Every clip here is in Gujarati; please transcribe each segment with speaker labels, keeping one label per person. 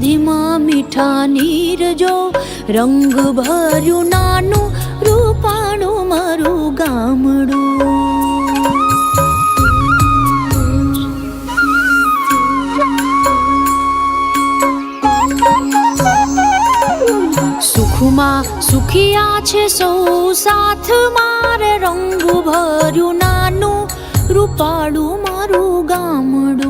Speaker 1: નદીઓના મીઠા નીર જો રંગ ભર્યું નાનું રૂપાણું મારું ગામડું. સુખમાં સુખિયા છે સૌ સાથ, મારે રંગ ભર્યું નાનું રૂપાળું મારું ગામડું.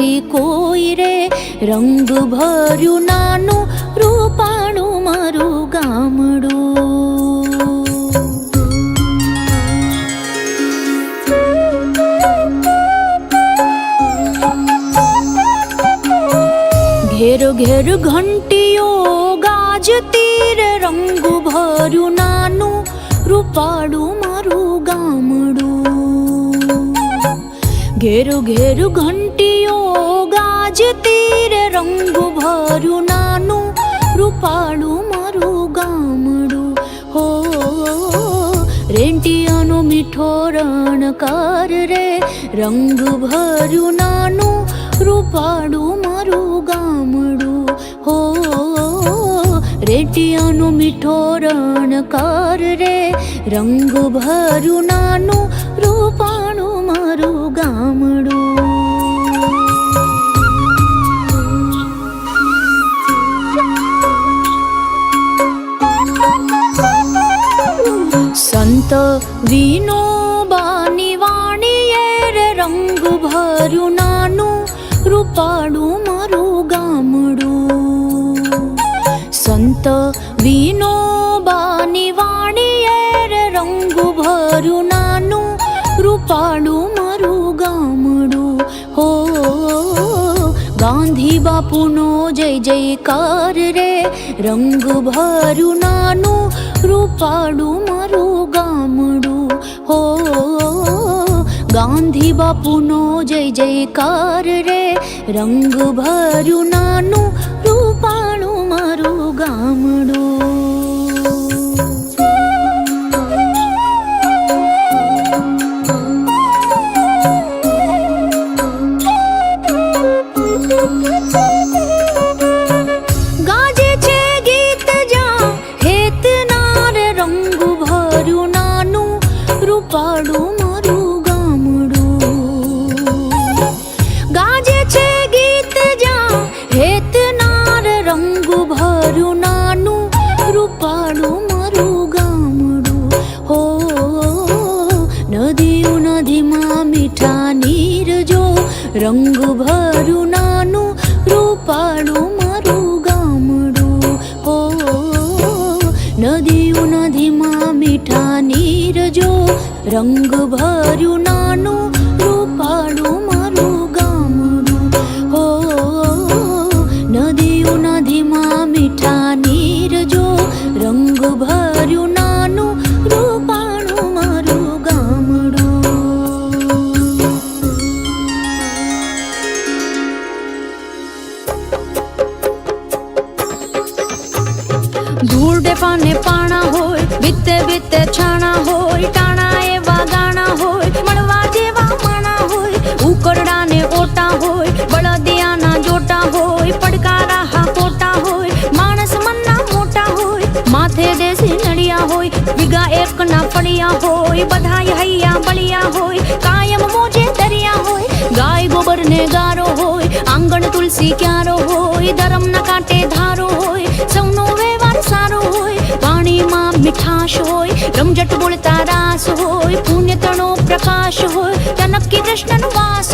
Speaker 1: નથી કોઈ રે. રંગ ભર્યું નાનું રૂપાણું મારું ગામડું. ઘેર ઘેર ઘંટીઓ ગાજતી રે. રંગ ભર્યું નાનું રૂપાળું મારું ગામડું. ઘેર ઘેરુ ઘંટીઓ ગાજતી રે રંગ ભર્યું નાનું રૂપાળું મારું ગામડું. હો, રેંટિયાનો મીઠો રણકાર રે, રંગ ભર્યું નાનું રૂપાળું મારું ગામડું. હો, રેટિયાનો મીઠો રણકાર રે, રંગ ભર્યું નાનું રૂપાણું મારું ગામડું. સંત વિનોબાની વાણીએ રે રંગ ભર્યું નાનું રૂપાડું મારું ગામડું. સંત વિનોબાની વાણીએ રે રંગ ભર્યું નાનું રૂપાડું ગાંધી બાપુનો જય જયકાર રે. રંગ ભરું નાનું રૂપાડું મારું ગામડું. હો ગાંધી બાપુનો જય જયકાર રે. રંગ ભરું નાનું ભર્યું નાનું રૂપાળું મારું ગામડું. હો, નદીઓ નદીમાં મીઠા નીર જો રંગ ભર્યું નાનું રૂપાડું મારું ગામડું. હો, નદીઓ નદીમાં મીઠા નીર રંગ ભર્યું નાનું રૂપાળું મારું ગામડું. હો, નદીઓ નદીમાં મીઠા નીર જો રંગ ભર્યું નાનું રૂપાણું મારું ગામડું. ધૂળે પાને પાણા હોય બીતે બીતે છાણા હોય, ટાણા એવા ગાણા હોય. ના પડ્યા હોય, બધાય હૈયા બળિયા હોય, કાયમ મોજે દરિયા હોય, ગાય ગોબર ને ગારો હોય, આંગણ તુલસી ક્યારો હોય ધરમ ના કાંટે ધારો હોય, સૌનો વ્યવહાર સારો હોય પાણીમાં મીઠાશ હોય, રમઝટ બોલતા રાસ હોય પુણ્ય તણો પ્રકાશ હોય કૃષ્ણ કૃષ્ણનો વાસ